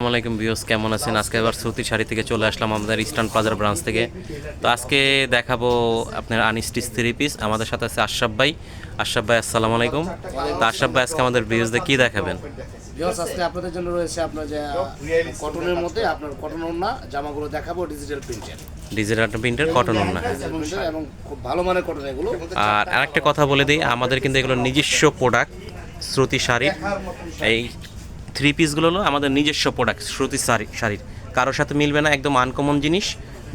আসসালামু আলাইকুম ভিউস কেমন আছেন? আজকে আবার শ্রুতি শাড়ি থেকে চলে আসলাম আমাদের ইস্টার্ন প্লাজার ব্রাঞ্চ থেকে। তো আজকে দেখাবো আপনার আনিস্টিস থ্রি পিস আমাদের সাথে আছে আশরাফ ভাই। আশরাফ ভাই আসসালামু আলাইকুম। তো আশরাফ ভাই আজকে আমাদের ভিউজদের কী দেখাবেন? আজকে আপনাদের জন্য রয়েছে আপনার যে কটনের মধ্যে আপনার কটন ওড়না জামাগুলো দেখাবো ডিজিটাল প্রিন্টের ডিজিটাল প্রিন্টের কটন না এবং খুব ভালো মানের কটন এগুলো। আর আরেকটা কথা বলে দিই আমাদের কিন্তু এগুলো নিজস্ব প্রোডাক্ট শ্রুতি শাড়ি। এই থ্রি পিসগুলো হলো আমাদের নিজস্ব প্রোডাক্ট শ্রুতি শাড়ি শাড়ির। কারোর সাথে মিলবে না একদম আনকমন জিনিস।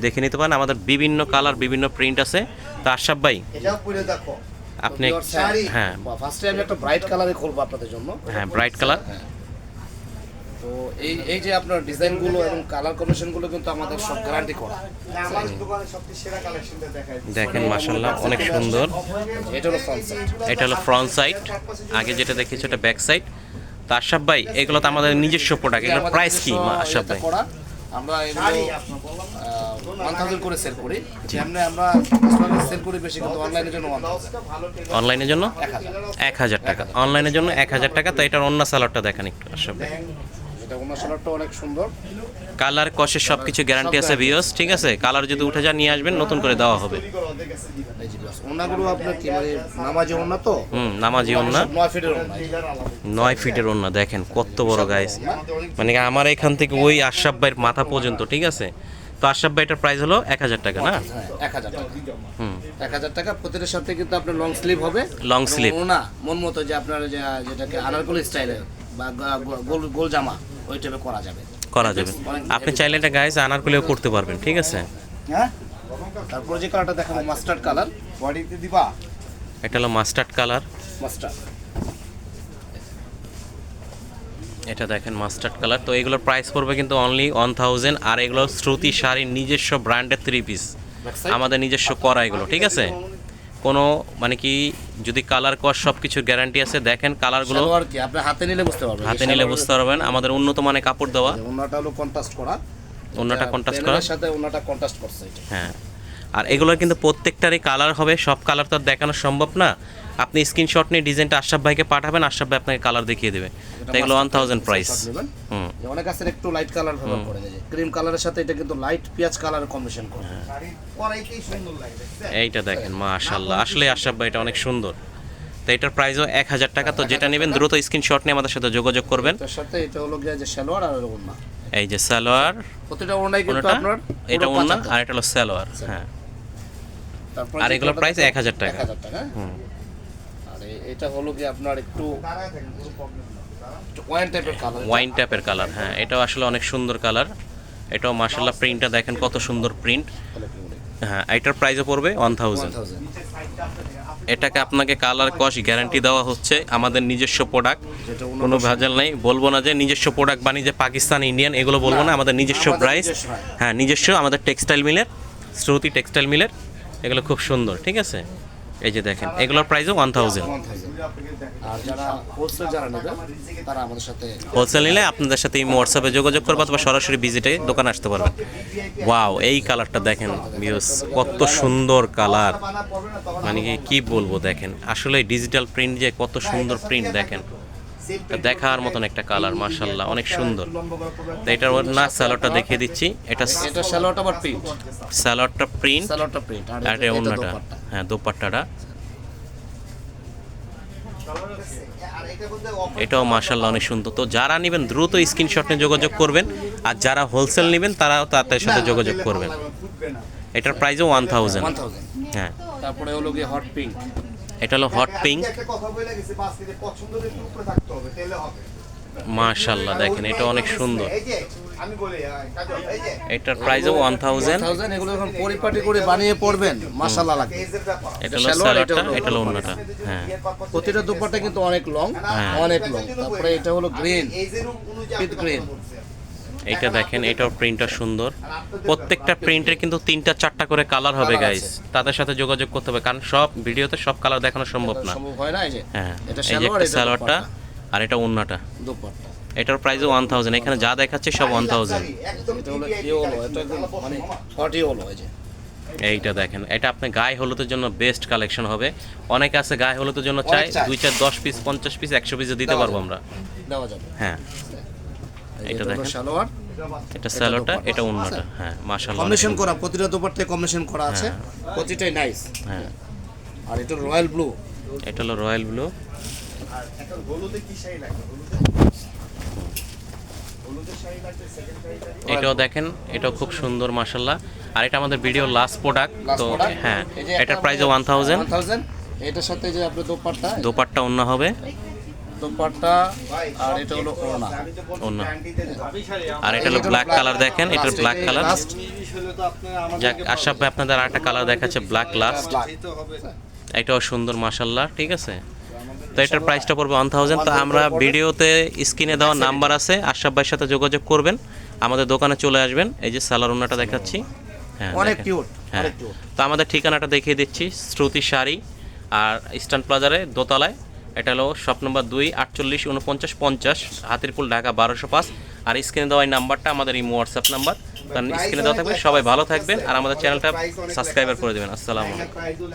দেখে নিতে পারেন আমাদের বিভিন্ন কালার বিভিন্ন প্রিন্ট আছে। তো আশরাফ ভাই এটাও পরে দেখো। আপনি হ্যাঁ। ফার্স্টে আমি একটা ব্রাইট কালারে খুলবো আপনাদের জন্য। হ্যাঁ ব্রাইট কালার তো এই এই যে আপনার ডিজাইনগুলো এবং কালার কম্বিনেশনগুলো কিন্তু আমাদের সব গ্যারান্টি করা। আমার দোকানে সবচেয়ে সেরা কালেকশনটা দেখাই। দেখেন মাসাল্লাহ অনেক সুন্দর। এটা হলো ফ্রন্ট সাইড এটা হলো ফ্রন্ট সাইড আগে যেটা দেখেছি এটা ব্যাক সাইড তো আশরাফ ভাই এগুলো তো আমাদের নিজস্ব প্রোডাক্ট এগুলোর প্রাইস কি আশরাফ ভাই? আমরা এগুলো ওয়ান থাউজেন্ড করে সেল করি। যেমনি আমরা সেল করি বেশি কিন্তু অনলাইনের জন্য অনলাইনের জন্য? এক হাজার। টাকা। অনলাইনের জন্য এক হাজার টাকা তো এটার অন্য স্যালারটা দেখান একটু আশরাফ ভাই। এটা অন্য সালারটা অনেক সুন্দর। কালার কষের সব কিছু গ্যারান্টি আছে। ভিওস ঠিক আছে? কালার যদি উঠে যায় নিয়ে আসবেন নতুন করে দেওয়া হবে। যে আপনার কি মানে নামাজি ওড়না তো? হুম নামাজি ফিটের ফিটের ওন্না দেখেন কত বড় গাইস মানে আমার এখান থেকে ওই আশরাফ ভাইয়ের মাথা পর্যন্ত ঠিক আছে? তো আশরাফ ভাইটার প্রাইস হলো এক হাজার টাকা না? হ্যাঁ এক হাজার টাকা। হুম। এক হাজার টাকা প্রতিটার সাথে কিন্তু আপনার লং স্লিভ হবে। লং স্লিভ ওড়না মন মতো যে আপনার যে যেটাকে আনারকলি স্টাইলে বা গোল গোল জামা। ওই টাইপে করা যাবে। করা যাবে। আপনি চাইলে এটা আনারকুলিও করতে পারবেন ঠিক আছে? হ্যাঁ? তারপরে যে কালারটা দেখাবো মাস্টার্ড কালার বডিতে দিবা? এটা হলো মাস্টার্ড কালার মাস্টার্ড এটা দেখেন মাস্টার্ড কালার তো এগুলোর প্রাইস পড়বে কিন্তু অনলি ওয়ান থাউজেন্ড আর এগুলো শ্রুতি শাড়ির নিজস্ব ব্র্যান্ডের থ্রি পিস আমাদের নিজস্ব করা এগুলো ঠিক আছে? কোনো মানে কি যদি কালার কস সব কিছুর গ্যারান্টি আছে দেখেন কালারগুলো সালোয়ার কি? আপনি হাতে নিলে বুঝতে পারবেন। হাতে নিলে বুঝতে পারবেন। আমাদের উন্নত মানের কাপড় দেওয়া। ওনাটা হলো কন্ট্রাস্ট করা। অন্যটা কন্ট্রাস্ট করা। সাথে ওনাটা কন্ট্রাস্ট করছে হ্যাঁ। আর এগুলোর কিন্তু প্রত্যেকটারই কালার হবে। সব কালার তো আর দেখানো সম্ভব না। আপনি স্ক্রিনশট নিয়ে ডিজাইনটা আশরাফ ভাইকে পাঠাবেন। আশরাফ ভাই আপনাকে কালার দেখিয়ে দেবে। এগুলো ওয়ান থাউজেন্ড প্রাইস নেবেন। হুম। যে অনেক আছে একটু লাইট কালার ব্যবহার করে যে ক্রিম কালারের সাথে এটা কিন্তু লাইট পেঁয়াজ কালার কম্বিনেশন করে। সুন্দর এইটা দেখেন মাশাল্লাহ আসলে আশরাফ ভাই এটা অনেক সুন্দর। তো এটার প্রাইসও এক হাজার টাকা। তো যেটা নেবেন দ্রুত স্ক্রিনশট নিয়ে আমাদের সাথে যোগাযোগ করবেন। তার সাথে এটা হলো গিয়ে যে সালোয়ার আর ওড়না। এই যে সালোয়ার প্রতিটা ওড়নাই কিন্তু আপনার এটা হাত। আর এটা হলো সালোয়ার হ্যাঁ। আর এগুলোর প্রাইস এক হাজার টাকা। হাজার টাকা। হ্যাঁ? হুম। আর এটা হলো গিয়ে আপনার একটু টাইপের কালার ওয়াইন টাইপের কালার হ্যাঁ এটাও আসলে অনেক সুন্দর কালার এটাও মার্শাল্লাহ প্রিন্টটা দেখেন কত সুন্দর প্রিন্ট হ্যাঁ এটার প্রাইসও পড়বে ওয়ান থাউজেন্ড এটাকে আপনাকে কালার কস গ্যারান্টি দেওয়া হচ্ছে আমাদের নিজস্ব প্রোডাক্ট কোনো ভেজাল নেই। বলব না যে নিজস্ব প্রোডাক্ট বানিয়ে যে পাকিস্তান ইন্ডিয়ান এগুলো বলব না আমাদের নিজস্ব প্রাইস হ্যাঁ। হ্যাঁ নিজস্ব আমাদের টেক্সটাইল মিলের শ্রুতি টেক্সটাইল মিলের এগুলো খুব সুন্দর ঠিক আছে? এই যে দেখেন এগুলোর প্রাইসও ওয়ান থাউজেন্ড আর যারা হোলসেল যারা নেবে তারা আমাদের সাথে হোলসেল নিলে আপনাদের সাথে এই হোয়াটসঅ্যাপে যোগাযোগ করব অথবা সরাসরি ভিজিটে দোকানে আসতে পারবে ওয়াও এই কালারটা দেখেন ভিউস কত সুন্দর কালার মানে কি বলব দেখেন আসলে ডিজিটাল প্রিন্ট যে কত সুন্দর প্রিন্ট দেখেন। দেখার মতন একটা কালার মার্শাল্লাহ অনেক সুন্দর। তো এটার ওর না স্যালোডটা দেখিয়ে দিচ্ছি। এটা এটা সালোয়ারটা আবার প্রিন্ট স্যালোডটা প্রিন্ট সালোয়ারটা প্রিন্ট আর এটা এটা অন্যটা। দোপাট্টা। হ্যাঁ দোপাট্টাটা। আর এটা বলতে offer এটাও মার্শাল্লাহ অনেক সুন্দর। তো যারা নেবেন দ্রুত স্ক্রিনশট নিয়ে যোগাযোগ করবেন আর যারা হোলসেল নেবেন তারাও তাদের সাথে যোগাযোগ করবেন। এটার প্রাইসও ওয়ান থাউজেন্ড হ্যাঁ। তারপরে হলো গিয়ে হট পিঙ্ক এটা হলো হট পিঙ্ক। মার্শাল্লাহ দেখেন এটা অনেক সুন্দর। এই যে, আমি বলি, আহ, কাজল, এই যে, এটার প্রাইসও ওয়ান থাউজেন্ড এগুলো যখন পরিপাটি করে বানিয়ে পড়বেন পেজের ব্যাপার। এটা হলো সালোয়ার, এটা হলো- অন্যটা হ্যাঁ। প্রতিটা দুপাট্টা কিন্তু অনেক লং হ্যাঁ। অনেক লং তারপরে এটা হলো গ্রিন এজের অনুযায়ী এইটা দেখেন এটাও প্রিন্টটা সুন্দর। প্রত্যেকটা প্রিন্টের কিন্তু তিনটা চারটা করে কালার হবে গাইস তাদের সাথে যোগাযোগ করতে হবে কারণ সব ভিডিওতে সব কালার দেখানো সম্ভব না। সম্ভব হয় না এই যে হ্যাঁ একটা এটা স্যালোয়ারটা আর এটা অন্যটা এটার প্রাইসও ওয়ান থাউজেন্ড এখানে যা দেখাচ্ছে সব ওয়ান থাউজেন্ড এটা এটা মানে ফর্টি হলো এই যে। এইটা দেখেন এটা আপনি গায়ে হলুদের জন্য বেস্ট কালেকশন হবে। অনেকে আছে গায়ে হলুদের জন্য চাই দুই চার দশ পিস পঞ্চাশ পিস একশো পিস দিতে পারব আমরা। হ্যাঁ। এটা দেখেন। সালোয়ার এটা স্যালোটা এটা অন্যটা হ্যাঁ মাশাআল্লাহ কম্বিনেশন করা প্রতিটা দোপাট্টায় কম্বিনেশন করা আছে। প্রতিটাই নাইস হ্যাঁ। আর এটা রয়্যাল ব্লু এটা হলো রয়্যাল ব্লু আর এখন হলুদে কি শাড়ি লাগবে? এটাও দেখেন এটাও খুব সুন্দর মাশাল্লাহ আর এটা আমাদের ভিডিও লাস্ট প্রোডাক্ট তো হ্যাঁ এটার price one thousand one thousand এটার সাথে যে আপনার দোপাট্টা দোপাট্টা অন্য হবে। দোপাট্টা আর এটা হলো ওড়না। আর হলো ব্ল্যাক কালার দেখেন এটা ব্ল্যাক কালার যাক আশরাফ ভাই আপনাদের আরেকটা কালার দেখাচ্ছে ব্ল্যাক লাস্ট এটাও সুন্দর মাশাল্লাহ ঠিক আছে? তো এটার প্রাইসটা পড়বে ওয়ান থাউজেন্ড তো আমরা ভিডিওতে স্ক্রিনে দেওয়া নাম্বার আছে আশরাফ ভাইয়ের সাথে যোগাযোগ করবেন। আমাদের দোকানে চলে আসবেন এই যে সালার ওনাটা দেখাচ্ছি। হ্যাঁ অনেক কিউট হ্যাঁ। তো আমাদের ঠিকানাটা দেখিয়ে দিচ্ছি শ্রুতি শাড়ি আর ইস্টার্ন প্লাজারে দোতলায়। এটা হলো শপ নম্বর দুই, আটচল্লিশ, উনপঞ্চাশ, পঞ্চাশ, হাতিরপুল, ঢাকা, বারোশো পাঁচ। আর স্ক্রিনে দেওয়া এই নাম্বারটা আমাদের এই হোয়াটসঅ্যাপ নাম্বার। তার স্ক্রিনে দেওয়া থাকবে। সবাই ভালো থাকবেন আর আমাদের চ্যানেলটা সাবস্ক্রাইবার করে দেবেন। আসসালামু আলাইকুম।